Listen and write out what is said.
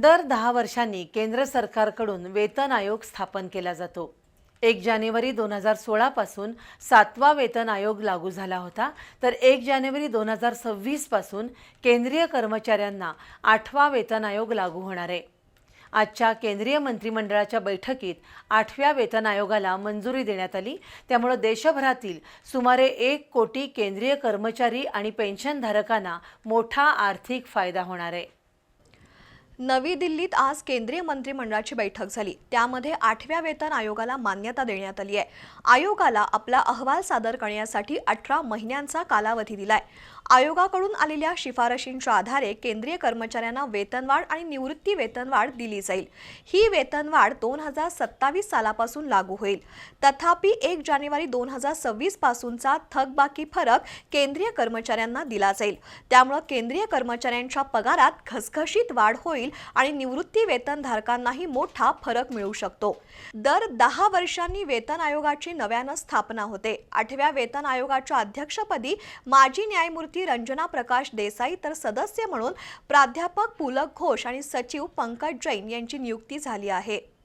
दर दहा वर्षांनी केंद्र सरकारकडून वेतन आयोग स्थापन केला जातो. एक जानेवारी दोन हजार सोळापासून सातवा वेतन आयोग लागू झाला होता. तर एक जानेवारी दोन हजार सव्वीसपासून केंद्रीय कर्मचाऱ्यांना आठवा वेतन आयोग लागू होणार आहे. आजच्या केंद्रीय मंत्रिमंडळाच्या बैठकीत आठव्या वेतन आयोगाला मंजुरी देण्यात आली. त्यामुळे देशभरातील सुमारे एक कोटी केंद्रीय कर्मचारी आणि पेन्शनधारकांना मोठा आर्थिक फायदा होणार आहे. नवी दिल्लीत आज केंद्रीय मंत्रिमंडळाची बैठक झाली. त्यामध्ये आठव्या वेतन आयोगाला मान्यता देण्यात आली आहे. आयोगाला आपला अहवाल सादर करण्यासाठी अठरा महिन्यांचा कालावधी दिलाय. आयोगाकडून आलेल्या शिफारशींच्या आधारे केंद्रीय कर्मचाऱ्यांना वेतनवाढ आणि निवृत्ती वेतनवाढ दिली जाईल. ही वेतनवाढ दोन हजार सत्तावीस सालापासून लागू होईल. तथापि एक जानेवारी दोन हजार सव्वीस पासूनचा थकबाकी फरक केंद्रीय कर्मचाऱ्यांना दिला जाईल. त्यामुळे केंद्रीय कर्मचाऱ्यांच्या पगारात घसघशीत वाढ होईल आणि निवृत्ती वेतनधारकांनाही मोठा फरक मिळू शकतो. दर दहा वर्षांनी वेतन आयोगाची नव्यानं स्थापना होते. आठव्या वेतन आयोगाच्या अध्यक्षपदी माजी न्यायमूर्ती रंजना प्रकाश देसाई तर सदस्य म्हणून प्राध्यापक पुलक घोष आणि सचिव पंकज जैन यांची नियुक्ती झाली आहे.